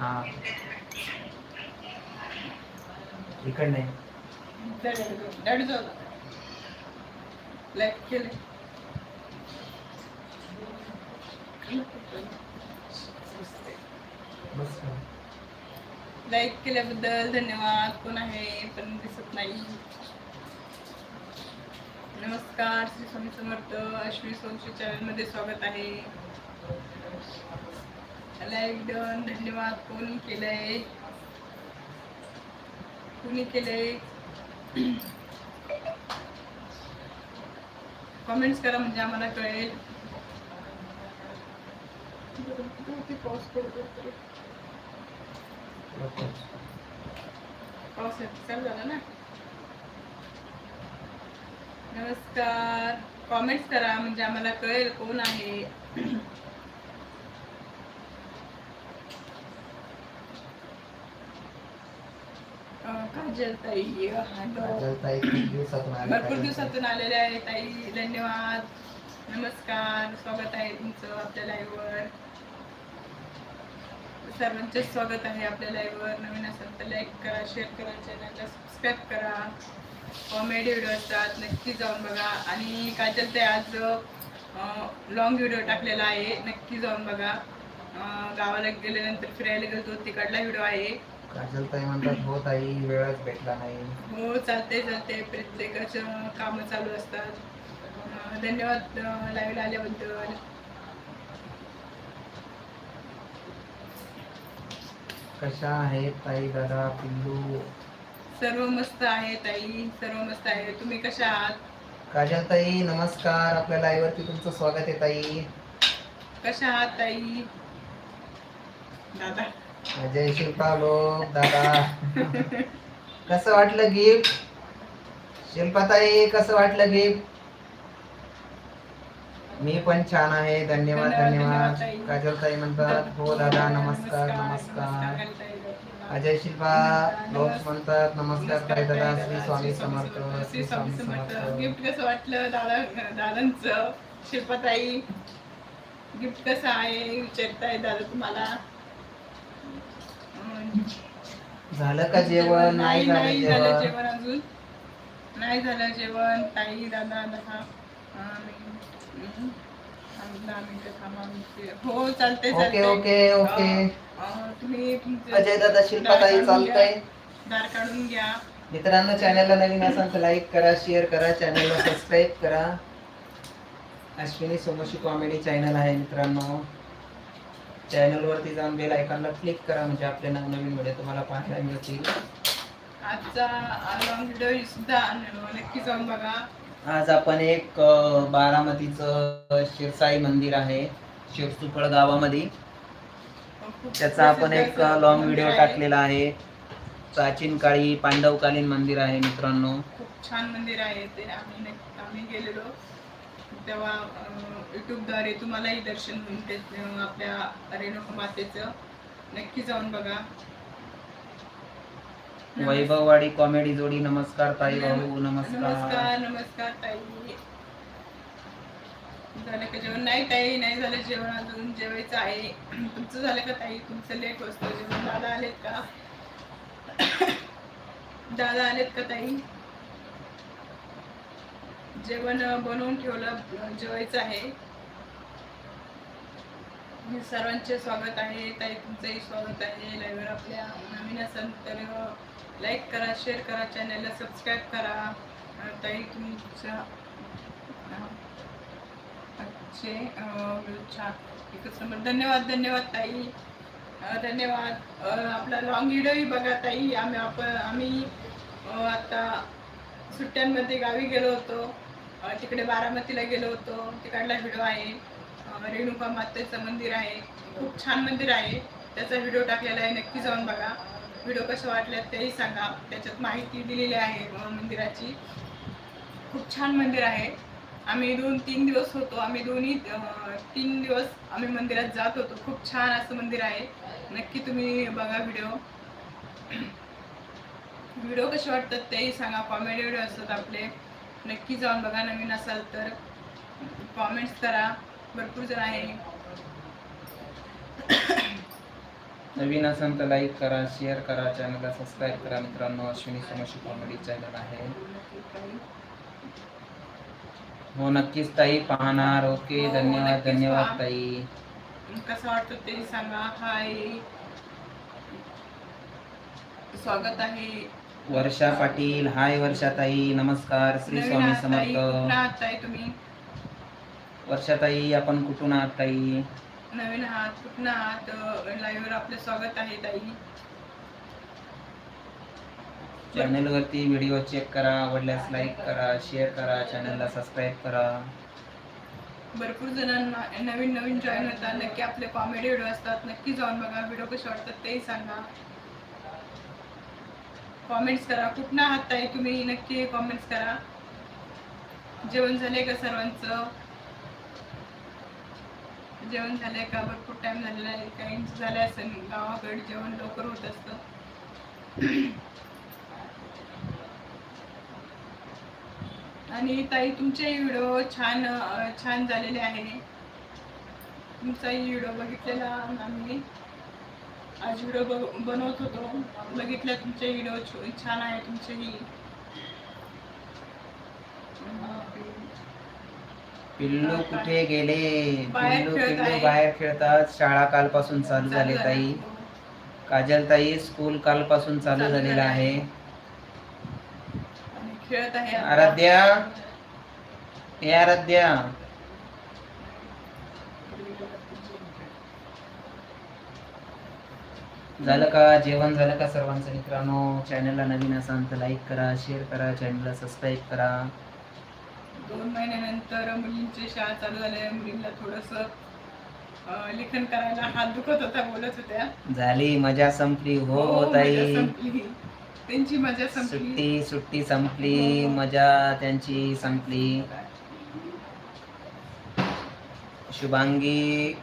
हा. इकडं नाही लाईक केले बस का? लाईक केल्याबद्दल धन्यवाद. कोण आहे? पण दिसत नाही. नमस्कार. श्री स्वामी समर्थ. अश्विनी सोमशी चॅनलमध्ये स्वागत आहे. लाईक डन धन्यवाद. कोणी केलंय? कुणी केलंय? कमेंट्स करा म्हणजे आम्हाला कळेल. पाऊस पाऊस चालू झाला ना? नमस्कार. कॉमेंट्स करा म्हणजे आम्हाला कळेल कोण आहे. हॅलो. काजल ताई खूप दिवसातून आल्या भरपूर. दिवसातून आलेले आहे ताई. धन्यवाद. नमस्कार. स्वागत आहे तुमचं आपल्या लाईव्हवर सर्वांचे स्वागत आहे आपल्या लाईव्हवर नवीन असेल तर लाईक करा शेअर करा चॅनलला सबस्क्राईब करा. कॉमेडी व्हिडिओ असतात नक्की जाऊन बघा. आणि काजल ते आज लॉंग व्हिडिओ टाकलेला आहे. नक्की जाऊन बघा. गावाला गेल्यानंतर फिरायला गेलो तिकडला व्हिडिओ आहे. काजल ताई म्हणतात हो ताई वेळच भेटला नाही. हो चालते चालते प्रत्येकाचं काम चालू असतात. धन्यवाद लाईव्ह आल्याबद्दल. कशा आहेत ताई दादा पिल्लू सर्व मस्त आहे ताई सर्व मस्त आहे. तुम्ही कशा आहात? काजल ताई नमस्कार. आपल्या लाईव्ह वरती तुमचं स्वागत आहे ताई. कशा आहात ताई? दादा जय शिल्पा लोक दादा. कसं वाटलं गिफ्ट शिल्पाताई कसं वाटलं गिफ्ट मी पण छान आहे. धन्यवाद धन्यवाद, धन्यवाद. धन्यवाद ताई. काजल ताई म्हणतात हो दादा नमस्कार नमस्कार. अजय शिल्पा लोक म्हणतात नमस्कार ताई दादा श्री स्वामी समर्थ श्री स्वामी समर्थ. गिफ्ट कसं वाटलं दादा दादांचं? शिल्पाताई गिफ्ट कसं आहे? विचारताय दादा तुम्हाला. झालं का जेवण? नाही झालं नाही झालं जेवण जेवण अजून. नाही झालं जेवण. ताई दादा दहा अं, हम्म, आम्ही दहा मिनिटं थांबा आमचे- हो चालते ओके ओके ओके. तुम्ही तुमचे अजय दादा शिल्पाताई दार काढून चालतंय. घ्या. दार काढून घ्या. मित्रांनो चॅनलला नवीन असाल तर लाईक करा शेअर करा चॅनलला सबस्क्राईब करा. अश्विनी सोमशी कॉमेडी चॅनल आहे मित्रांनो. चॅनल वरती जाऊन बेल आयकॉनला क्लिक करा म्हणजे आपले नवनवीन व्हिडिओ तुम्हाला पाहायला मिळतील. आजचा लॉंग व्हिडिओ सुद्धा नक्की जाऊन बघा. आज आपण एक अं, बारामतीचं शिरसाई मंदिर आहे. शिरसुफळ गावामध्ये. खूप त्याचा आपण प्रसिद्ध एक असं लॉंग मंदिर व्हिडिओ आहे. टाकलेला आहे. प्राचीन काळी पांडवकालीन मंदिर आहे मित्रांनो. खूप छान मंदिर आहे ते. आम्ही नक्की- आम्ही गेलेलो. तेव्हा युट्यूबद्वारे तुम्हालाही दर्शन होईल ते आपल्या रेणुका मातेचं. नक्की जाऊन बघा. वैभववाडी कॉमेडी जोडी. नमस्कार ताई भाऊ. नमस्कार. नमस्कार नमस्कार ताई. झालं का जेवण? नाही ताई नाही झालं जेवण. अजून जेवायचं आहे. तुमचं झालं का ताई? तुमचं लेट असतं जेवण दादा आलेत का? दादा आलेत का ताई? जेवण बनवून ठेवलं जेवायचं आहे. सर्वांचे स्वागत आहे ताई तुमचंही स्वागत आहे. लाईव्हवर आपल्या नवीन असाल तर लाईक करा शेअर करा चॅनलला सबस्क्राईब करा. ताई तुमच्या छान एकच नंबर. धन्यवाद धन्यवाद ताई. धन्यवाद. आपला लॉंग व्हिडिओही बघा ताई. आम्ही आपण आम्ही आता सुट्ट्यांमध्ये गावी गेलो होतो. तिकडे बारामतीला गेलो होतो. तिकडला व्हिडिओ आहे. रेणुका मातेचं मंदिर आहे. खूप छान मंदिर आहे. त्याचा व्हिडिओ टाकलेला आहे. नक्की जाऊन बघा. व्हिडिओ कसे वाटल्यात तेही सांगा. त्याच्यात माहिती दिलेली आहे मंदिराची. खूप छान मंदिर आहे. आम्ही दोन तीन दिवस होतो. आम्ही दोन्ही तीन दिवस आम्ही मंदिरात जात होतो. खूप छान असं मंदिर आहे. नक्की तुम्ही बघा व्हिडिओ. व्हिडिओ कसे वाटतात तेही सांगा. कॉमेडी व्हिडिओ असतात आपले. नक्की जाऊन बघा नवीन असाल तर. कॉमेंट्स करा. भरपूर जण आहे. नवीन असेल तर लाईक करा शेअर करा चॅनलला सबस्क्राईब करा. मित्रांनो अश्विनी समोशी कॉमेडी चॅनल आहे. हो नक्कीच ताई. पाहणार. ओके धन्यवाद धन्यवाद ताई. कसं वाटतं ते सांगा. हाय स्वागत आहे. वर्षा पाटील. हाय वर्षा ताई. नमस्कार. श्री स्वामी समर्थ. तुम्ही? वर्षा ताई आपण कुठून आहात ताई? नवीन आहात. कुठनं आहात? लाईव्हवर आपलं स्वागत आहे ताई. चॅनल वरती व्हिडिओ चेक करा. आवडल्यास लाईक करा शेअर करा. चॅनलला सबस्क्राईब करा. भरपूर जणांना नवीन नवीन जॉईन होतात. नक्की आपले कॉमेडी व्हिडिओ असतात. नक्की जाऊन बघा. व्हिडिओ कसे वाटतात तेही सांगा. कॉमेंट्स करा. कुठनं आहात आहे तुम्ही? नक्की कॉमेंट्स करा. जेवण झाले का सर्वांचं? जेवण झालंय का? भरपूर टाइम झालेला आहे. काही झालं असेल गावाकडे जेवण लवकर होत असतं. आणि ताई तुमचे व्हिडिओ छान छान झालेले आहे. तुमचाही व्हिडिओ बघितलेला आम्ही. आज व्हिडिओ बघ बनवत होतो. बघितल्या तुमचे व्हिडिओ छान आहे तुमचेही. पिल्लू कुठे गेले? पिल्लू पिल्लू. बाहेर खेळतात. शाळा कालपासून चालू झाले ताई. काजल ताई स्कूल कालपासून चालू झालेलं झालं आहे. खेळत. आराध्या. हे आराध्या. झालं का? जेवण झालं का सर्वांचं? मित्रांनो चॅनलला नवीन असाल तर लाईक करा शेअर करा चॅनलला सबस्क्राईब करा. दोन महिन्यानंतर मुलींची शाळा चालू झाल्या मुलींना थोडस लेखन करायला हात दुखत होता बोलत होत्या. झाली मजा संपली. हो हो, ताई. संपली. त्यांची मजा संपली. सुट्टी सुट्टी संपली मजा त्यांची संपली. शुभांगी.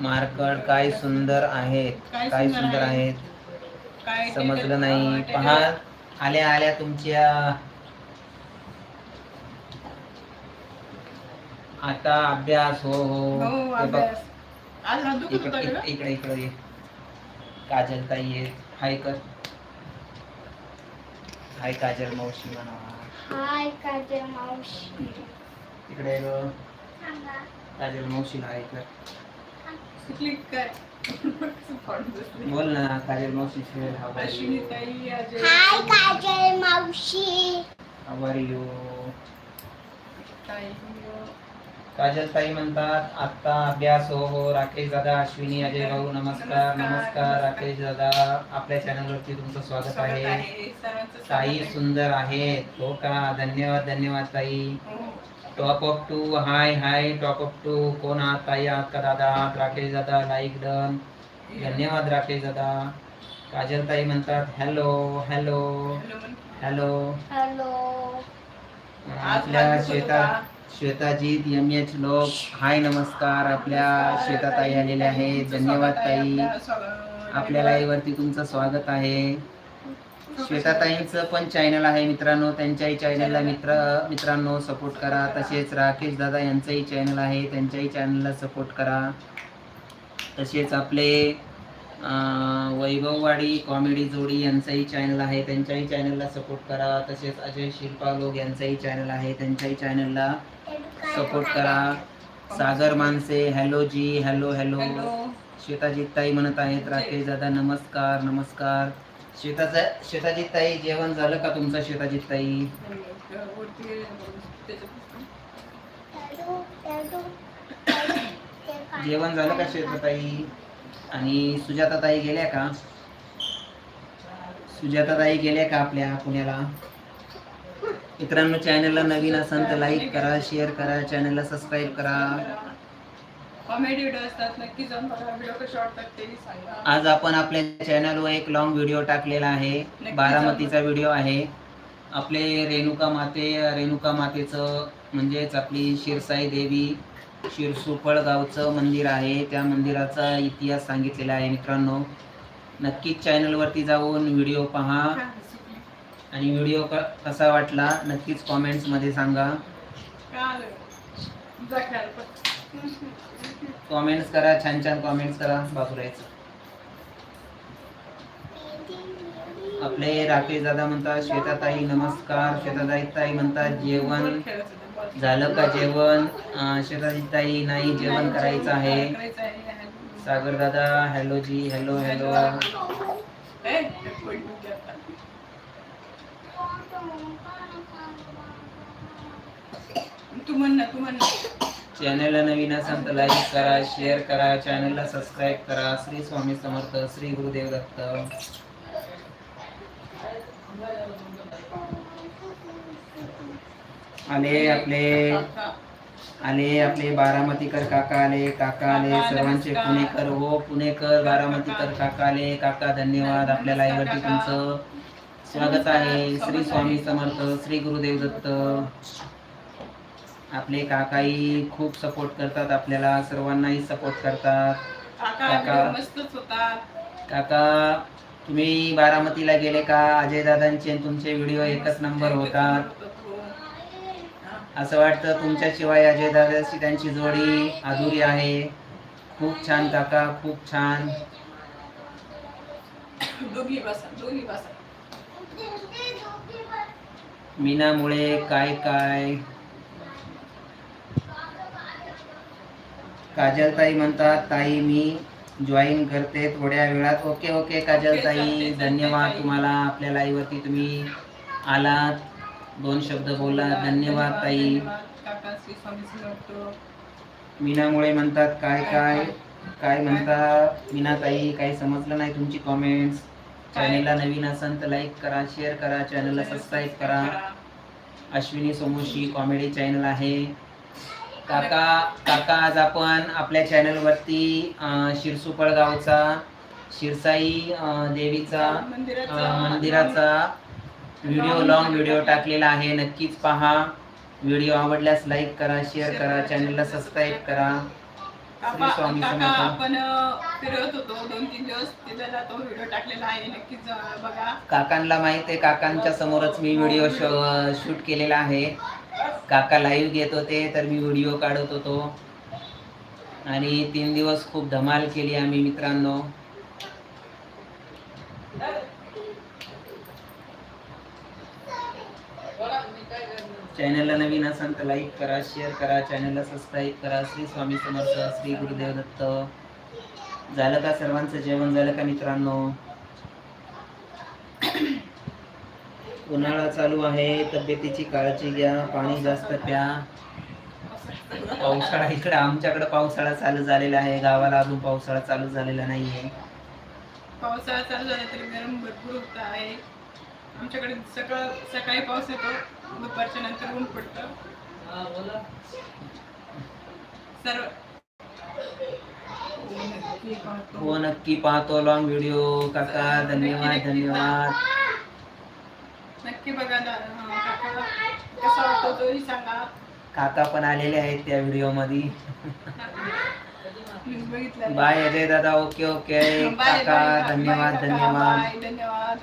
मार्कड काय सुंदर आहेत काय काय सुंदर सुंदर आहे. आहेत? काय समजलं नाही. पहा आल्या आल्या तुमच्या. आता अभ्यास हो हो. हो हे बघ, अभ्यास. आज हात दुखत होता इकडे का? इकडे- इकडे इकडे ये. काजल ताई आहे हाय कर. हाय काजल मावशी म्हणा. हाय काजल मावशी. इकडे ये ग. सांगा. काजल मावशीला हाय कर. क्लिक कर. बोल ना काजल मावशी अश्विनी ताई अजय. हाय काजल मावशी. आभारी यू ताई काजल ताई म्हणतात आता अभ्यास हो हो राकेश दादा अश्विनी अजय भाऊ नमस्कार नमस्कार राकेश दादा. आपल्या चॅनल वरती तुमचं स्वागत आहे. ताई आहे. सुंदर आहेत. हो का? धन्यवाद धन्यवाद ताई. हो. Top up two hi hi top up two कोण आहात ताई आहात का दादा राकेश दादा लाईक डन धन्यवाद राकेश दादा काजल ताई म्हणतात हॅलो हॅलो हॅलो. हॅलो आपल्या श्वेता. श्वेताजीत एम एच लोक हाय नमस्कार आपल्या श्वेता ताई आलेल्या आहेत धन्यवाद ताई आपल्या स्वागत- आपल्या लाईव्ह वरती तुमचं स्वागत आहे. श्वेताताईंचं पण चॅनल आहे मित्रांनो. त्यांच्याही चॅनलला मित्र मित्रांनो सपोर्ट करा. तसेच राकेश दादा यांचंही चॅनल आहे. त्यांच्याही चॅनलला सपोर्ट करा. तसेच आपले वैभववाडी कॉमेडी जोडी यांचंही चॅनल आहे. त्यांच्याही चॅनलला सपोर्ट करा. तसेच अजय शिल्पा लोक यांचंही चॅनल आहे. त्यांच्याही चॅनलला सपोर्ट करा. Sagar Manse hello ji hello hello hello श्वेताजीत ताई म्हणत आहेत राकेश दादा नमस्कार नमस्कार. शेताचा शेताची ताई जेवण झालं का तुमचं शेताची ताई? जेवण झालं का शेताताई आणि सुजाता ताई गेल्या का? सुजाता ताई गेल्या का आपल्या पुण्याला? मित्रांनो चॅनलला नवीन असाल तर लाईक करा शेअर करा चॅनलला सबस्क्राईब करा. कॉमेडी व्हिडिओ असतात नक्की जाऊन बघा. व्हिडिओ कसे वाटतात तेही सांगा. आज आपण आपल्या चॅनलवर एक लॉंग व्हिडिओ टाकलेला आहे. बारामतीचा व्हिडिओ आहे. आपले रेणुका माते रेणुका मातेचं म्हणजेच आपली शिरसाई देवी शिरसुफळ गावचं मंदिर आहे. त्या मंदिराचा इतिहास सांगितलेला आहे मित्रांनो. नक्कीच चॅनलवरती जाऊन व्हिडिओ पहा. आणि व्हिडिओ क कसा वाटला नक्कीच कॉमेंट्समध्ये सांगा. का आलं जा खेळायला पण. कॉमेंट्स करा छान छान कॉमेंट्स करा बाजूला आपले राकेश दादा म्हणतात श्वेताताई नमस्कार. श्वेताताई ताई म्हणतात जेवण झालं का जेवण? श्वेताजी ताई नाही जेवण करायचं आहे. सागर दादा हॅलो जी हॅलो हॅलो तू म्हण ना तू म्हण ना. चॅनलला नवीन असाल तर लाईक करा शेअर करा चॅनलला सबस्क्राईब करा श्री स्वामी समर्थ श्री गुरुदेव दत्त आले आपले. आले आपले बारामतीकर काका आले काका आले सर्वांचे. पुणेकर हो पुणेकर बारामतीकर काका आले काका धन्यवाद आपल्या लाईव्ह वरती काका. तुमचं स्वागत आहे श्री स्वामी समर्थ श्री गुरुदेव दत्त आपले काकाही खूप सपोर्ट करतात आपल्याला सर्वांनाही सपोर्ट करतात. काका मस्तच होता काका तुम्ही बारामतीला गेले का? अजय दादांचे तुमचे व्हिडिओ एकच नंबर होतात. असं वाटतं तुमच्याशिवाय अजय दादाची त्यांची जोडी अधुरी आहे. खूप छान काका खूप छान. मीनामुळे काय काय? काजलताई म्हणतात ताई मी जॉईन करते थोड्या वेळात. ओके ओके काजलताई धन्यवाद. तुम्हाला. आपल्या लाईव्ह वरती तुम्ही आलात. दोन शब्द बोला. धन्यवाद ताई. मीनामुळे म्हणतात काय काय काय? म्हणता? मीनाताई काही समजलं नाही तुमची कॉमेंट्स चॅनेलला नवीन असाल तर लाईक करा शेअर करा. चॅनलला सबस्क्राईब करा. अश्विनी सोमोशी कॉमेडी चॅनल आहे. काका काका आज आपण आपल्या चॅनलवरती शिरसुपळ गावचा शिरसाई देवीचा मंदिराचा अं, मंदिराचा व्हिडिओ लॉंग व्हिडिओ टाकलेला आहे. नक्कीच पहा. व्हिडिओ आवडल्यास लाईक करा शेअर करा चॅनलला सबस्क्राईब करा. श्री काका स्वामी काका समर्थ. आपण अं, फिरत होतो. दोन तीन दिवस तिथला तो व्हिडिओ टाकलेला आहे. नक्कीच अं, बघा. काकांना माहीत आहे काकांच्या समोरच मी व्हिडिओ शूट केलेला आहे. काका लाईव्ह घेत होते तर मी व्हिडिओ काढत होतो. आणि तीन दिवस खूप धमाल केली आम्ही मित्रांनो. चॅनलला नवीन असाल तर लाईक करा शेअर करा चॅनलला सबस्क्राईब करा. श्री स्वामी समर्थ श्री गुरुदेव दत्त. झालं का सर्वांचं जेवण? झालं का मित्रांनो? उन्हाळा चालू आहे तब्येतीची काळजी घ्या पाणी जास्त प्या. पावसाळा इकडे आमच्याकडे पावसाळा चालू झालेला आहे. गावाला अजून पावसाळा चालू झालेला नाहीये. पावसाळा चालू झाला तरी गरम भरपूर होत आहे. आमच्याकडे सकाळ सकाळी पाऊस येतो दुपारच्या नंतर ऊन पडतं. सर्व हो नक्की पाहतो. लॉंग व्हिडिओ काका धन्यवाद धन्यवाद. बघा हा, काका कसा वाटतो तोही सांगा. काका पण आलेले आहेत त्या व्हिडिओ मध्ये बघितलं. बाय अजय दादा ओके ओके. काका धन्यवाद काका, धन्यवाद धन्यवाद.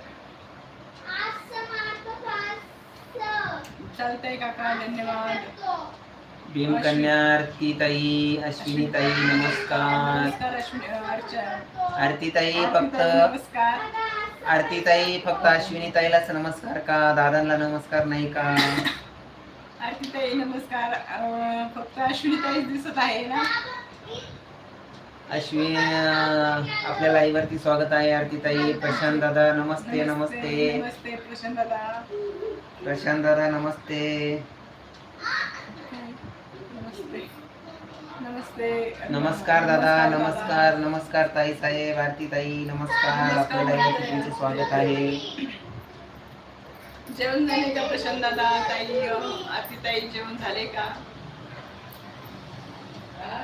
चालतंय काका धन्यवाद. भीमकन्या आरती ताई अश्विनी ताई नमस्कार. नमस्कार अश्विनी अर्चा आरती ताई फक्त नमस्कार. आरती ताई फक्त अश्विनी ताईलाच नमस्कार का? दादांना नमस्कार नाही का? आरती ताई नमस्कार. अं, फक्त अश्विनी ताईच दिसत आहे ना? अश्विनी अं, आपल्या लाईव्ह वरती स्वागत आहे आरती ताई प्रशांत दादा नमस्ते. नमस्ते नमस्ते प्रशांत दादा. प्रशांत दादा नमस्ते. नमस्ते. नमस्कार दादा नमस्कार नमस्कार ताई साहेब आरती ताई नमस्कार आपल्या लाईव्ह वरती तुमचे स्वागत आहे. जेवण झाले का प्रशांत दादा? ताई आरती ताई जेवण झाले का?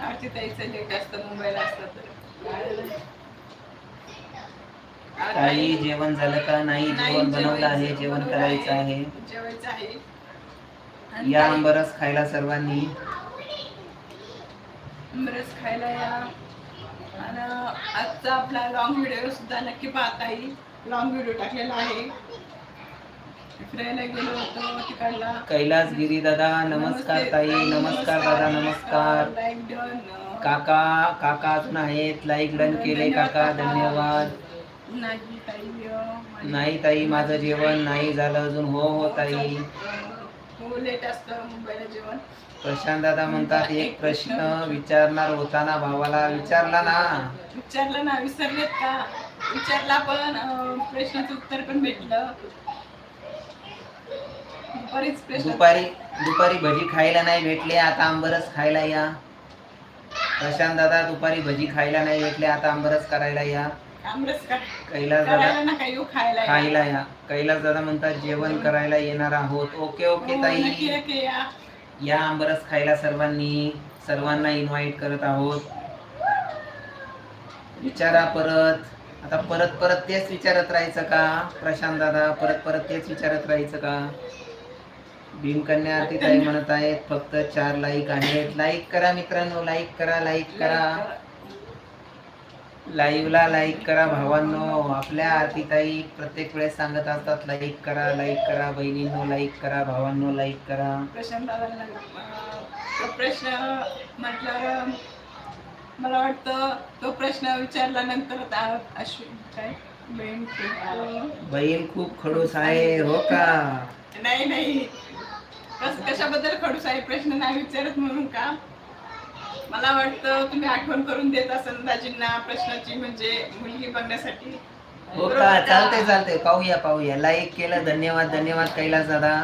आरती ताईचं लेट असतं मुंबईला असतं तर ताई जेवण झालं का? नाही जेवण बनवलं आहे जेवण करायचं आहे. जेवायचं आहे. या आंबरस खायला सर्वांनी. आंबरस खायला या. आणि आजचा आपला लॉंग व्हिडिओ सुद्धा नक्की पाहता येईल लॉंग व्हिडिओ टाकलेला आहे. फिरायला गेलो होतो तिकडला. कैलास गिरी दादा नमस्कार ताई. नमस्कार दादा नमस्कार. लाईक डन काका काका अजून आहेत. लाईक डन केले काका. धन्यवाद. नाही ताई अं, माझी- नाही ताई माझं जेवण नाही झालं अजून. हो हो ताई. हो लेट असतं मुंबईला जेवण. प्रशांत दादा म्हणतात एक प्रश्न विचारणार होता ना भावाला विचारला ना. विचारलं ना विसरलेत का? विचारला पण प्रश्नाचं उत्तर पण भेटलं. दुपारीच प्रश्न. दुपारी दुपारी भजी खायला नाही भेटले आता आंबरस खायला या. प्रशांत दादा दुपारी भजी खायला नाही भेटले आता आंबरस करायला या. आमरस का? कैलास दादा. करायला ना काही खायला या. खायला या. कैलास दादा म्हणतात जेवण. करायला येणार आहोत. ओके ओके हो, ताई. नक्की नक्की या. या आंबरस खायला सर्वांनी सर्वांना इन्व्हाइट करत आहोत. विचारा परत. आता परत परत तेच विचारत राहायचं का? प्रशांत दादा परत परत तेच विचारत राहायचं का? भीमकन्या आरती ताई म्हणत आहेत फक्त चार लाईक आहेत. लाईक करा मित्रांनो लाईक करा लाईक करा. लाईव्हला लाईक करा भावांनो. आपल्या आरती ताई प्रत्येक वेळेस सांगत असतात लाईक करा लाईक करा. बहिणींनो लाईक करा भावांनो लाईक करा. प्रशांत दादांना प्रश्न म्हटल्यावर मला वाटतं तो प्रश्न विचारल्यानंतर त्या- अश्विन काय बहीण खूप- खडूस आहे हो का? नाही नाही. कशाबद्दल खडूस आहे प्रश्न नाही विचारत म्हणून का? मला वाटतं तुम्ही आठवण करून देत असाल दाजींना प्रश्नाची म्हणजे मुलगी बघण्यासाठी. हो का? चालतंय चालतंय. पाहूया पाहूया. लाईक केलं. धन्यवाद धन्यवाद कैलास दादा.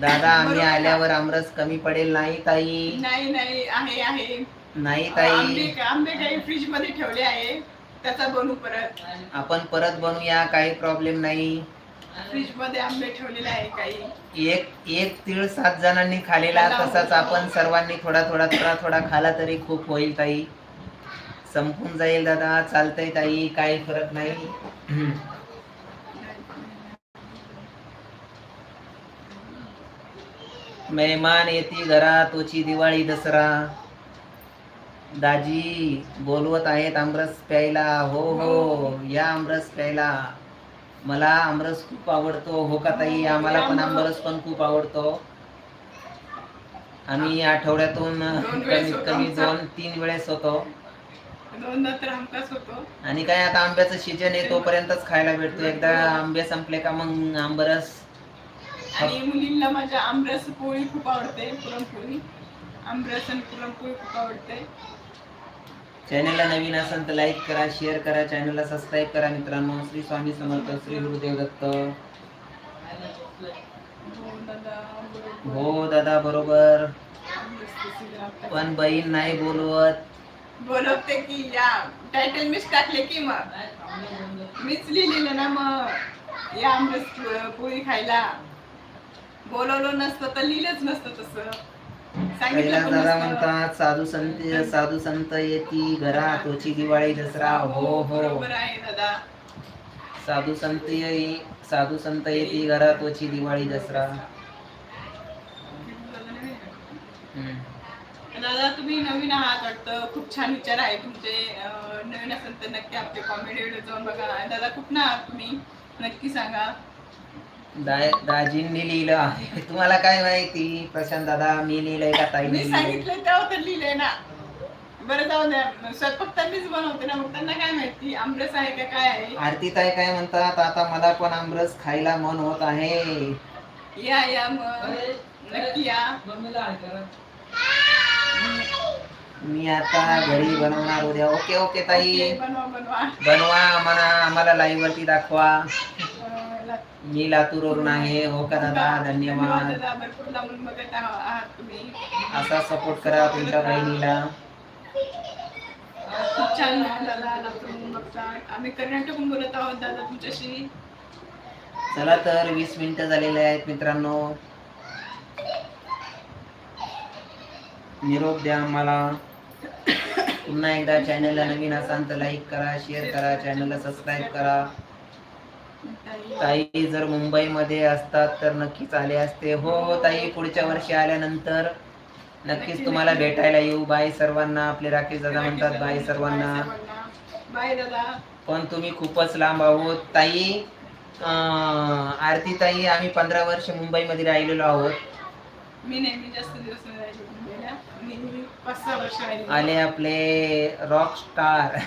दादा आम्ही बरोबर? आल्यावर आमरस कमी पडेल. नाही ताई. नाही नाही. आहे आहे. नाही आंबे ताई. आंबे काही फ्रीजमध्ये ठेवले आहे. त्याचा बनवू परत. आपण परत बनवूया काही प्रॉब्लेम नाही. फ्रीजमध्ये आंबे ठेवलेले आहे काही. एक एक तीळ सात जणांनी खालेला तसाच आपण सर्वांनी थोडा थोडा थोडा थोडा खाला तरी खूप होईल ताई. संपून जाईल दादा चालतंय ताई काही फरक नाही. मेहमान येती घरात तोची दिवाळी दसरा. दाजी बोलवत आहेत आमरस प्यायला. हो हो या आमरस प्यायला. मला आमरस खूप आवडतो. हो का ताई? आम्हाला पण आमरस पण खूप आवडतो. आम्ही आठवड्यातून कमीत कमी. दोन तीन वेळेस होतो. आणि काय आता आंब्याचं सीजन आहे तोपर्यंतच खायला भेटतो. एकदा आंबे संपले का मग आंबरस. आणि मुलींना माझ्या आमरस पोळी खूप आवडते पुरणपोळी. आमरस आणि पुरणपोळी खूप आवडते. चॅनलला नवीन असेल तर लाईक करा शेअर करा चॅनलला सबस्क्राईब करा मित्रांनो. श्री स्वामी समर्थ श्री गुरुदेव दत्त. हो दादा बरोबर. पण बहीण नाही बोलवत. बोलवते की या टायटल मीच टाकले की मग. मीच लिहिलेलं ना मग. या आमरस पोळी खायला. बोलवलं नसतं तर लिहिलंच नसतं तसं. पण दादा. म्हणतात साधू संत साधू संत येती घरा तोची दिवाळी दसरा. हो हो बरोबर आहे दादा. साधू संत येई साधू संत येती घरा तोची दिवाळी दसरा. दादा तुम्ही नवीन आहात वाटतं. खूप छान विचार आहे तुमचे. नवीन असेल तर नक्की आपले कॉमेडी व्हिडिओ जाऊन बघा. दादा कुठ आहात तुम्ही? नक्की सांगा. दा- दाजींनी लिहिलं आहे. तुम्हाला काय माहिती? प्रशांत दादा मी लिहिलंय का ताईने मी लिहिलंय? सांगितलं तेव्हा तर लिहिलंय ना. बरं जाऊ द्या. स्वयंपाक तर मीच बनवते ना. मग त्यांना काय माहिती? आमरस आहे का काय आहे? आरती ताई काय म्हणतात? आता मला पण आमरस खायला मन होत आहे. या या मग. नक्की या. मी आता घरी बनवणार उद्या. ओके ओके ताई. ओके, बनवा बनवा. बनवा आम्हाला. आम्हाला लाईव्ह वरती दाखवा. मी लातूरवरून आहे. हो का दादा? धन्यवाद. दादा भरपूर लांबून बघत आहो- आहात तुम्ही असा सपोर्ट करा तुमच्या बहिणीला. खूप छान दादा लातूरून बघतात आम्ही बोलत आहोत दादा तुमच्याशी. चला तर वीस मिनिटं झालेले आहेत मित्रांनो. निरोप द्या आम्हाला. पुन्हा एकदा चॅनलला नवीन असाल तर लाईक करा शेअर करा चॅनलला सबस्क्राईब करा. ताई जर मुंबईमध्ये असतात तर नक्कीच आले असते. हो ताई पुढच्या वर्षी आल्यानंतर नक्कीच तुम्हाला भेटायला येऊ. बाय सर्वांना आपले राकेश दादा म्हणतात बाय सर्वांना. बाय दादा. पण तुम्ही खूपच लांब आहोत. ताई आरती ताई आम्ही पंधरा वर्ष मुंबईमध्ये राहिलेलो आहोत. मी नेहमी जास्त दिवस नाही राहिले मुंबईला. मी पाच सहा वर्ष राहिले आले आपले रॉक स्टार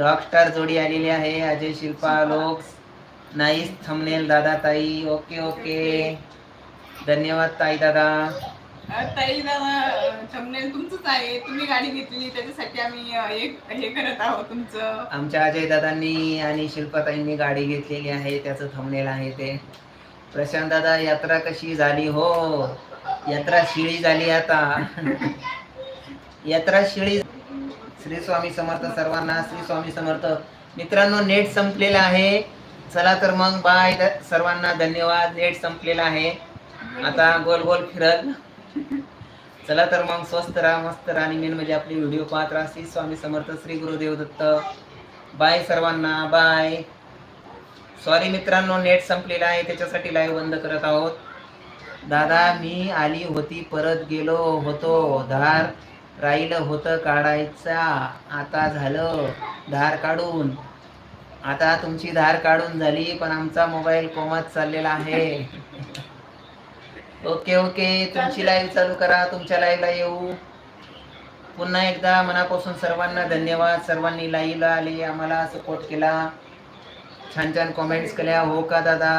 रॉक स्टार जोडी आलेली आहे. अजय शिल्पा लोक नाईस थमनेल दादा ताई. Okay okay. धन्यवाद ताई दादा. ताई दादा थंबनेल तुमचंच आहे. तुम्ही गाडी घेतली त्याच्यासाठी आम्ही एक हे करत आहोत तुमचं. आमच्या अजय दादांनी आणि शिल्पाताईंनी गाडी घेतलेली आहे. त्याचं थंबनेल आहे ते. प्रशांत दादा यात्रा कशी झाली? हो यात्रा शिळी झाली आता. यात्रा शिळी श्री स्वामी समर्थ सर्वांना श्री स्वामी समर्थ मित्रांनो नेट संपलेलं आहे. चला तर मग बाय द- सर्वांना धन्यवाद. नेट संपलेला आहे. आता गोल गोल फिरत चला तर मग स्वस्त राहा मस्त राहा. आणि मेन म्हणजे आपली व्हिडिओ पाहत राहा. श्री स्वामी समर्थ श्री गुरुदेव दत्त बाय सर्वांना. बाय सॉरी मित्रांनो नेट संपलेला आहे. त्याच्यासाठी लाईव्ह बंद करत आहोत. दादा मी आली होती परत गेलो होतो. धार राहिलं होतं काढायचा. आता झालं धार काढून. आता तुमची धार काढून झाली पण आमचा मोबाईल कोमत चाललेला आहे. Okay okay. तुमची लाईव्ह चालू करा तुमच्या लाईव्हला येऊ. पुन्हा एकदा मनापासून सर्वांना धन्यवाद. सर्वांनी लाईव्हला आले आम्हाला सपोर्ट केला. छान छान कॉमेंट्स केल्या. हो का दादा?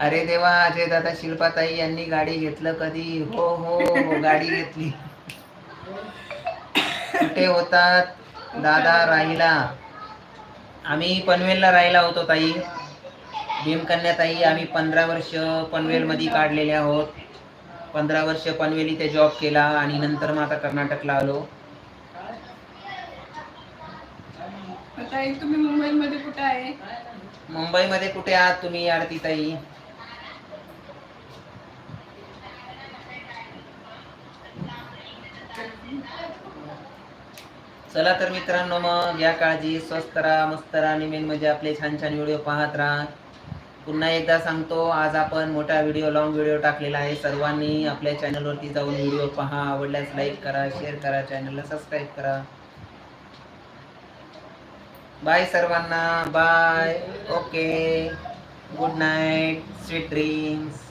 अरे देवा अजय दादा शिल्पाताई यांनी गाडी घेतलं कधी? हो हो हो गाडी घेतली. कुठे होतात? दादा राहिला. आम्ही पनवेलला राहिला होतो ताई. भीमकन्या ताई आम्ही पंधरा वर्ष पनवेल मध्ये काढलेले आहोत. पंधरा वर्ष पनवेल इथे जॉब केला आणि नंतर मग आता कर्नाटकला आलो. तुम्ही मुंबईमध्ये कुठे आहे? मुंबईमध्ये कुठे आहात तुम्ही आरती ताई? चला तर मित्रांनो मग या काळजी स्वस्त राहा मस्त राहा आणि मेन म्हणजे आपले छान छान व्हिडिओ पाहत राहा. पुन्हा एकदा सांगतो आज आपण मोठा व्हिडिओ लॉंग व्हिडिओ टाकलेला आहे. सर्वांनी आपल्या चॅनलवरती जाऊन व्हिडिओ पहा. आवडल्यास लाईक करा शेअर करा चॅनलला सबस्क्राईब करा. बाय सर्वांना. Bye okay good night sweet dreams